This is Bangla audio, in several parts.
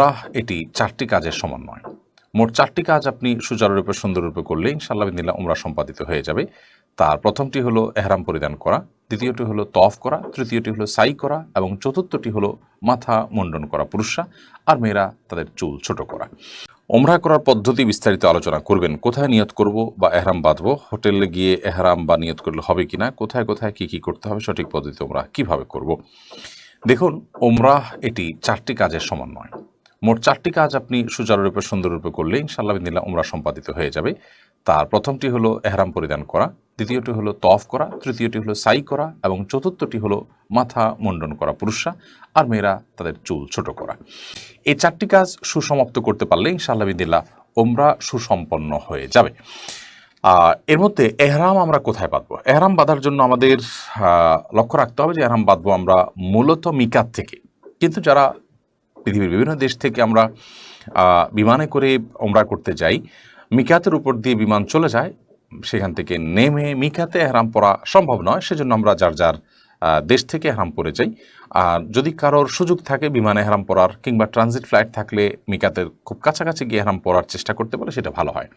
ওমরা এটি চারটি কাজের সমন্বয় মোট চারটি কাজ আপনি সুচারুরূপে সুন্দররূপে করলে ইনশাল্লাহ বিদিল্লা উমরা সম্পাদিত হয়ে যাবে। তার প্রথমটি হলো এহরাম পরিধান করা, দ্বিতীয়টি হলো তফ করা, তৃতীয়টি হলো সাই করা এবং চতুর্থটি হলো মাথা মুন্ডন করা পুরুষরা আর মেয়েরা তাদের চুল ছোট করা। ওমরা করার পদ্ধতি বিস্তারিত আলোচনা করবেন, কোথায় নিয়ত করব বা এহরাম বাঁধবো, হোটেলে গিয়ে এহরাম বা নিয়ত করলে হবে কিনা, কোথায় কোথায় কি কি করতে হবে, সঠিক পদ্ধতি ওমরা কীভাবে করব। দেখুন ওমরাহ এটি চারটি কাজের সমন্বয় মোট চারটি কাজ আপনি সুচারুরূপে, সুন্দররূপে করলে ইনশাল্লাহ বিদিল্লা উমরা সম্পাদিত হয়ে যাবে। তার প্রথমটি হলো এহরাম পরিধান করা, দ্বিতীয়টি হলো তফ করা, তৃতীয়টি হলো সাই করা, এবং চতুর্থটি হলো মাথা মুন্ডন করা পুরুষরা আর মেয়েরা তাদের চুল ছোট করা। এই চারটি কাজ সুসমাপ্ত করতে পারলে ইনশাল্লাহ বিদিল্লা ওমরা সুসম্পন্ন হয়ে যাবে। এর মধ্যে এহরাম আমরা কোথায় বাঁধবো? এহরাম বাঁধার জন্য আমাদের লক্ষ্য রাখতে হবে যে এহরাম বাঁধবো আমরা মূলত মিকাত থেকে। কিন্তু যারা পৃথিবীর বিভিন্ন দেশ থেকে আমরা বিমানে করে ওমরা করতে যাই। মিকাতের উপর দিয়ে বিমান চলে যায়, সেখান থেকে নেমে মিকাতে এহরাম পরা সম্ভব নয়, সেজন্য আমরা যার যার দেশ থেকে এহরাম পরে যাই। আর যদি কারোর সুযোগ থাকে বিমানে এহরাম পরার কিংবা ট্রানজিট ফ্লাইট থাকলে মিকাতের খুব কাছাকাছি গিয়ে এহরাম পরার চেষ্টা করতে পারে সেটা ভালো হয়।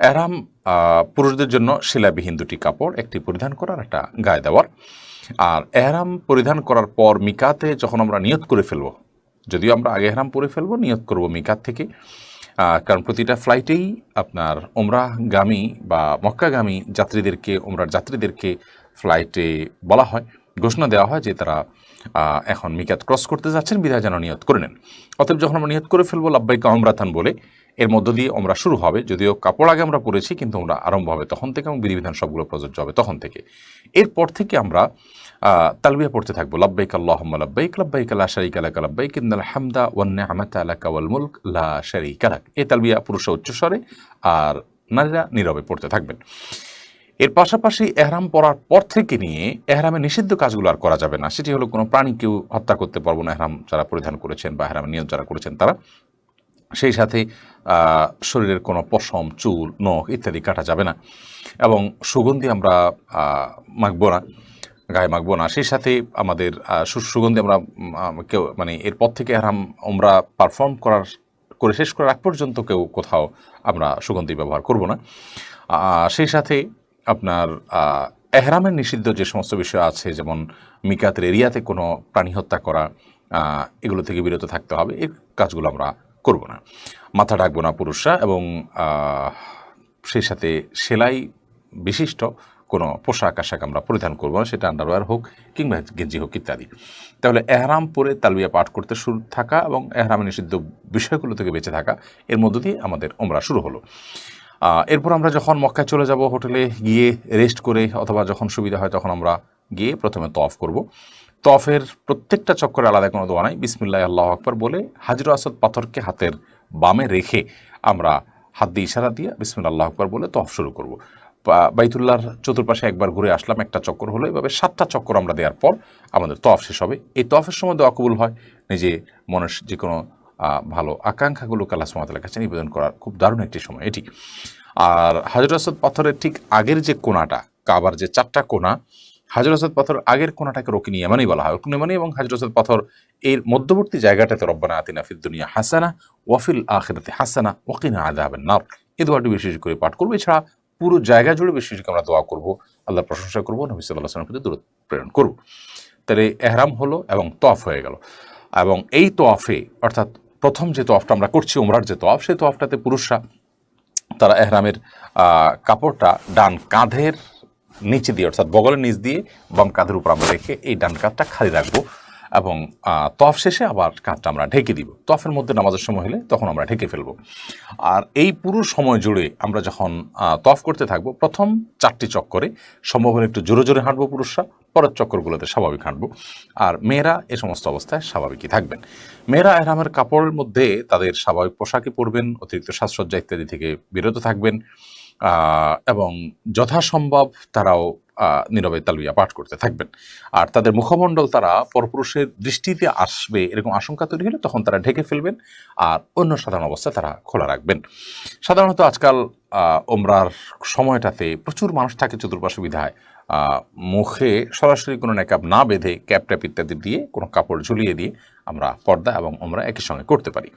এহরাম পুরুষদের জন্য শিলাবিহীন দুটি কাপড়, একটি পরিধান করার, একটা গায়ে দেওয়ার। আর এহরাম পরিধান করার পর মিকাতে যখন আমরা নিয়ত করে ফেলব যদিও আমরা আগে হেরাম পরে ফেলব নিয়োগ করব মিকাত থেকে। কারণ প্রতিটা ফ্লাইটেই আপনার ওমরাগামী বা মক্কাগামী যাত্রীদেরকে ওমরার যাত্রীদেরকে ফ্লাইটে বলা হয়। ঘোষণা দেওয়া হয় যে তারা এখন মিকাত ক্রস করতে যাচ্ছেন, বিধায় যেন নিয়ত করে নেন। অতএব যখন আমরা নিয়ত করে ফেলব, লাব্বাইকা অমরাথান বলে এর মধ্য দিয়ে আমরা শুরু হবে। যদিও কাপড় আগে আমরা পরেছি, কিন্তু আমরা আরম্ভ হবে তখন থেকে এবং বিধিবিধান সবগুলো প্রযোজ্য হবে তখন থেকে। এরপর থেকে আমরা তালবিয়া পড়তে থাকব। লাব্বাইক আল্লাহুম্মা লাব্বাইক লাব্বাইক লা শারীকা লাকা, লাব্বাইক ইন্নাল হামদা ওয়ান নি'মাতা লাকা ওয়াল মুলক লা শারীকা লাক। এই তালবিয়া পুরুষ উচ্চস্বরে আর নারীরা নীরবে পড়তে থাকবেন। এর পাশাপাশি এহরাম পরার পর থেকে নিয়ে এহরামে নিষিদ্ধ কাজগুলো আর করা যাবে না। সেটি হলো কোনো প্রাণীকেও হত্যা করতে পারব না। এহরাম যারা পরিধান করেছেন বা এহরামে নিয়ত যারা করেছেন তারা। সেই সাথে শরীরের কোনো পশম, চুল, নখ ইত্যাদি কাটা যাবে না। এবং সুগন্ধি আমরা মাখবো না, গায়ে মাখবো না। সেই সাথে আমাদের সুগন্ধি আমরা কেউ মানে এরপর থেকে হারাম আমরা পারফর্ম করার, করে শেষ করার আগ পর্যন্ত কেউ কোথাও আমরা সুগন্ধি ব্যবহার করব না। সেই সাথে আপনার এহরামের নিষিদ্ধ যে সমস্ত বিষয় আছে, যেমন মিকাতের এরিয়াতে কোনো প্রাণী হত্যা করা এগুলো থেকে বিরত থাকতে হবে। এই কাজগুলো আমরা করব না। মাথা ঢাকবো না পুরুষরা এবং সেই সাথে সেলাই বিশিষ্ট কোনো পোশাক আশাক আমরা পরিধান করব না, সেটা আন্ডারওয়্যার হোক কিংবা গেঞ্জি হোক ইত্যাদি। তাহলে এহরাম পরে তালবিয়া পাঠ করতে শুরু থাকা এবং এহরামে নিষিদ্ধ বিষয়গুলো থেকে বেঁচে থাকা, এর মধ্য দিয়ে আমাদের ওমরা শুরু হলো। এরপর আমরা যখন মক্কায় চলে যাব হোটেলে গিয়ে রেস্ট করে অথবা যখন সুবিধা হয় তখন আমরা গিয়ে প্রথমে তফ করব। তফের প্রত্যেকটা চক্করে আলাদা কোনো দোয়া নাই। বিসমিল্লাহ, আল্লাহ আকবর বলে হাজির আসাদ পাথরকে হাতের বামে রেখে আমরা হাত দিয়ে ইশারা দিয়ে বিসমিল্লা আল্লাহ আকবর বলে তফ শুরু করব। বাইতুল্লাহর চতুর্পাশে একবার ঘুরে আসলাম, একটা চক্কর হলো, এভাবে সাতটা চক্কর আমরা দেওয়ার পর আমাদের তফ শেষ হবে। এই তফের সময় দোয়া কবুল হয়। নিজে মনের যে কোনো ভালো আকাঙ্ক্ষাগুলোকে আল্লাহ সুমাতার কাছে নিবেদন করার খুব দারুণ একটি সময় এটি। আর হাজর আসাদ পাথরের ঠিক আগের যে কোনাটা কাবার যে চারটা কোনা হাজর আসাদ পাথর আগের কোনাটাকে রকিন ইয়ামানি বলা হয়। রকিন ইয়ামানি এবং হাজর আসাদ পাথর এর মধ্যবর্তী জায়গাটাতে রব্বানা আতিনা ফিদ দুনিয়া হাসানা ওয়াফিল আখিরাতে হাসানা ওয়াকিনা আদাবেন নার। এই দোয়াটি বিশেষ করে পাঠ করব। এছাড়া পুরো জায়গা জুড়ে বিশেষ করে আমরা দোয়া করব। আল্লাহর প্রশংসা করব, নবী সাল্লাহ প্রতি দূরত প্রেরণ করব। তাহলে এহরাম হলো এবং তফ হয়ে গেল। এবং এই তোয়াফে অর্থাৎ প্রথম যে তোয়াফটা আমরা করছি ওমরার যে তোয়াফ সেই তোয়াফটাতে পুরুষরা তারা এহরামের কাপড়টা ডান কাঁধের নিচে দিয়ে, অর্থাৎ বগলের নিচ দিয়ে বাম কাঁধের উপর আমরা রেখে এই ডান কাঁধটা খালি রাখব এবং তফ শেষে আবার কাঁধটা আমরা ঢেকে দিব। তফের মধ্যে নামাজের সময় হলে তখন আমরা ঢেকে ফেলব। আর এই পুরো সময় জুড়ে আমরা যখন তফ করতে থাকব, প্রথম চারটি চক্করে সম্ভব হলে একটু জোরে জোরে হাঁটবো পুরুষরা, পরের চক্করগুলোতে স্বাভাবিক হাঁটবো। আর মেয়েরা এ সমস্ত অবস্থায় স্বাভাবিকই থাকবেন। মেয়েরা এহরামের কাপড়ের মধ্যে তাদের স্বাভাবিক পোশাকই পরবেন, অতিরিক্ত সাজসজ্জা ইত্যাদি থেকে বিরত থাকবেন। এবং যথাসম্ভব তারাও নীরবে তালবিয়া পাঠ করতে থাকবেন। আর তাদের মুখমণ্ডল তারা পরপুরুষের দৃষ্টিতে আসবে এরকম আশঙ্কা তৈরি হলে তখন তারা ঢেকে ফেলবেন আর অন্য সাধারণ অবস্থা তারা খোলা রাখবেন। সাধারণত আজকাল ওমরার সময়টাতে প্রচুর মানুষ থাকে চতুর্পাশে বিধায়। মুখে সরাসরি কোনো নেকাব না বেঁধে ক্যাপ ট্যাপ ইত্যাদি দিয়ে কোনো কাপড় ঝুলিয়ে দিয়ে আমরা পর্দা এবং ওমরা একই সঙ্গে করতে পারি।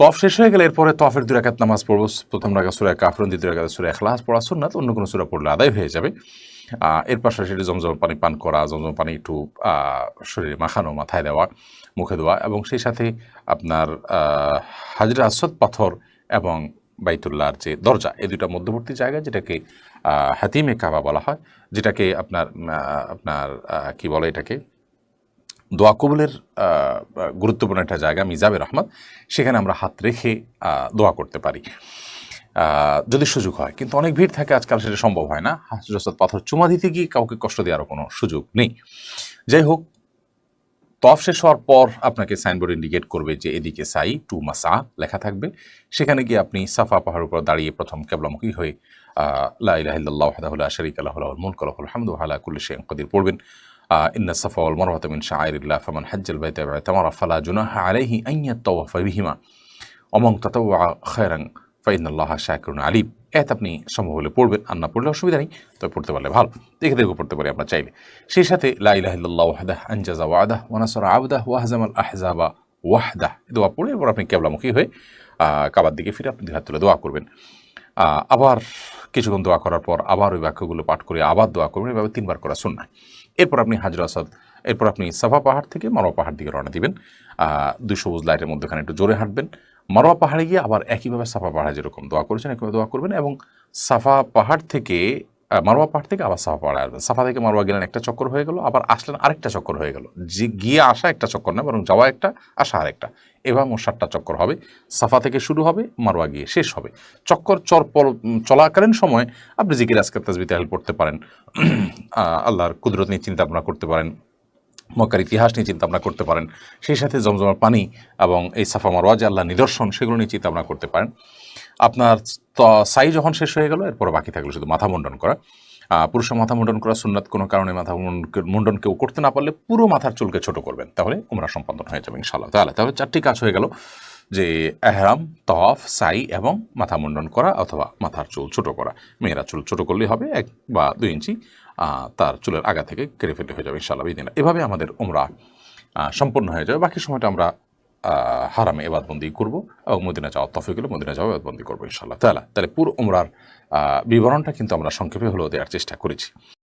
তফ শেষ হয়ে গেলে এরপরে তফের দুই রাকাত নামাজ পড়ব। প্রথম রাখা সুরা কাফরুন, দ্বিতীয় রাখা সুরা এখলাস পড়া সুন্নাত, অন্য কোনো সুরা পড়লে আদায় হয়ে যাবে। এর পাশাপাশি জমজম পানি পান করা, জমজম পানি একটু শরীরে মাখানো, মাথায় দেওয়া, মুখে দেওয়া এবং সেই সাথে আপনার হাজরা আসদ পাথর এবং বাইতুল্লাহর যে দরজা, এই দুইটা মধ্যবর্তী জায়গা যেটাকে হাতিমে কাবা বলা হয়, যেটাকে আপনার আপনার কি বলে এটাকে? দোয়া কবুলের গুরুত্বপূর্ণ একটা জায়গা মিজাবের রহমত সেখানে আমরা হাত রেখে দোয়া করতে পারি। যদি সুযোগ হয়। কিন্তু অনেক ভিড় থাকে আজকাল সেটা সম্ভব হয় না। হাজরত পাথর চুমা দিতে গিয়ে কাউকে কষ্ট দেওয়ারও কোনো সুযোগ নেই। যাই হোক তফ শেষ হওয়ার পর আপনাকে সাইনবোর্ড ইন্ডিকেট করবে যে এদিকে সাই টু মাসা লেখা থাকবে। সেখানে গিয়ে আপনি সাফা পাহাড়ের উপর দাঁড়িয়ে প্রথম কেবলামুখী হয়ে আহ, লা ইলাহা ইল্লাল্লাহু ওয়াহদাহু লা শারীকা লাহু লাহুল মুলকু ওয়া লাহুল হামদু ওয়া আলা কুল্লি শাইইন কাদির পড়বেন। ইন্না সাফা ওয়াল মারওয়াতা মিন শাআইরিল্লাহ ফামান হাজ্জাল বাইতা তামারা ফালা জুনাহা আলাইহি আন ইয়াতাওয়াফা বিহিমা অমং তাতাওয়া খায়রান ফাইনাল্লাহ শাকরুন আলিম এত আপনি সম্ভব হলে পড়বেন, আর না পড়লে অসুবিধা নেই তবে পড়তে পারলে ভালো। দেখে দেখে পড়তে পারি আমরা চাইলে। সেই সাথে, লা ইলাহা ইল্লাল্লাহু ওয়াহদাহ আনজাজা ওয়াদাহ ওয়া নাসারা আবদাহ ওয়া হাজামাল আহজাবা ওয়াহদাহ। দোয়া পড়ে, এরপর আপনি কেবলামুখী হয়ে কাবার দিকে ফিরে আপনি হাত তুলে দোয়া করবেন। আবার কিছুক্ষণ দোয়া করার পর আবার ওই বাক্যগুলো পাঠ করে আবার দোয়া করবেন। এভাবে তিনবার করা শুননায় এরপর আপনি হাজর আসাদ, এরপর আপনি সাফা পাহাড় থেকে মারোয়া পাহাড় দিকে রওনা দিবেন। দুই সবুজ লাইটের মধ্যেখানে একটু জোরে হাঁটবেন। মারোয়া পাহাড়ে গিয়ে আবার একইভাবে সাফা পাহাড়ে যেরকম দোয়া করেছেন, একইভাবে দোয়া করবেন এবং সাফা পাহাড় থেকে মারোয়া পাহাড় থেকে আবার সাফা পাহাড়ে আসবেন। সাফা থেকে মারোয়া গেলেন একটা চক্কর হয়ে গেল, আবার আসলেন আরেকটা চক্কর হয়ে গেল। যে গিয়ে আসা একটা চক্কর না, বরং যাওয়া একটা, আসা আরেকটা। এবার মোট সাতটা চক্কর হবে। সাফা থেকে শুরু হবে, মারোয়া গিয়ে শেষ হবে। চক্কর চর চলাকালীন সময় আপনি জিকির, আজকার তাজবি তাহলে পড়তে পারেন। আল্লাহর কুদরত নিয়ে চিন্তা ভাবনা করতে পারেন। মক্কার ইতিহাস নিয়ে চিন্তা ভাবনা করতে পারেন। সেই সাথে জমজমার পানি এবং এই সাফা মারোয়া যে আল্লাহ নিদর্শন, সেগুলো নিয়ে চিন্তা ভাবনা করতে পারেন। আপনার সাই যখন শেষ হয়ে গেল এরপর বাকি থাকল শুধু মাথা মুন্ডন করা। আহ, পুরুষের মাথা মুন্ডন করা সুন্নাত কোনো কারণে মাথা মুন্ডন- কেউ করতে না পারলে পুরো মাথার চুলকে ছোট করবেন। তাহলে উমরা সম্পাদন হয়ে যাবে ইনশাআল্লাহ। তাহলে তাহলে চারটি কাজ হয়ে গেল। যে এহরাম তফ সাই এবং মাথা মুন্ডন করা অথবা মাথার চুল ছোট করা। মেয়েরা চুল ছোট করলেই হবে এক বা দুই ইঞ্চি। তার চুলের আগা থেকে কেড়ে ফেলতে হয়ে যাবে ইনশাআল্লাহ বিদিন। এভাবে আমাদের উমরা সম্পূর্ণ হয়ে যাবে। বাকি সময়টা আমরা হারামে এবাদবন্দি করব এবং মদিনা যাওয়ার তফিক হলে মদিনা যাওয়া এবাদবন্দি করব ইনশাল্লাহ তাহলে তাহলে পুরো উমরার বিবরণটা কিন্তু আমরা সংক্ষেপে হলেও দেওয়ার চেষ্টা করেছি।